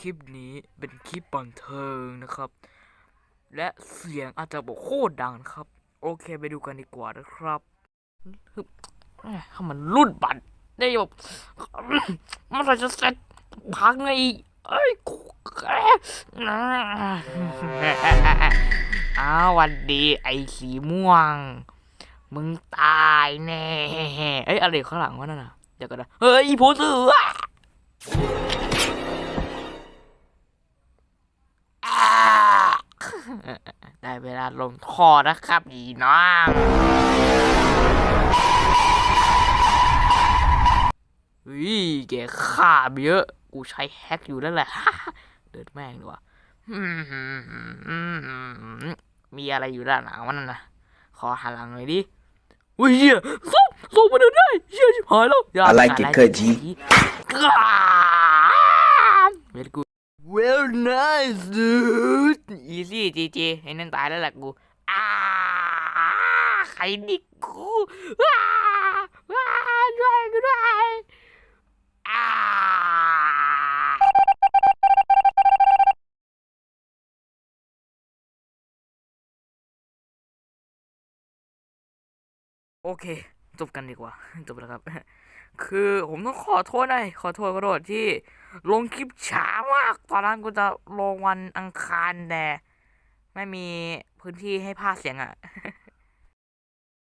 คลิปนี้เป็นคลิปบันเทิงนะครับ และเสียงอาจจะบอกโคตรดังครับ โอเคไปดูกันดีกว่านะครับฮึบแหม่ถ้ามันรุ่นบัตรได้แบบมื่อไหรจะเสร็จพังไงเอ้ยกูเอ้าววันดีไอ้สีม่วง มึงตายแน่ เอ้ยอะไรข้างหลังวะนั่นน่ะ เดี๋ยวกันนะเฮ้ยอีผู้ซื้อ ได้เวลาลงคอนะครับอีน้องเฮ้ยแกฆ่าไปเยอะ กูใช้แฮกอยู่นั่นแหละ เดินแม่งดีกว่าอืมมีอะไรอยู่ด้านหลังวะนั่นนะขอหันหลังหน่อยดิอุ้ยเหี้ยส่งส่งมาเดินได้เหี้ยชิบหายแล้วอย่า I like it อะไร cut, G เวทกู well nice dude easy จีจีไอ้นั่นตายแล้วแห จบกันดีกว่า จบแล้วครับ คือผมต้องขอโทษหน่อยขอโทษขอโทษที่ ลงคลิปช้ามาก ตอนนั้นกูจะลงวันอังคารแต่ไม่มีพื้นที่ให้พาเสียงอะ่ะ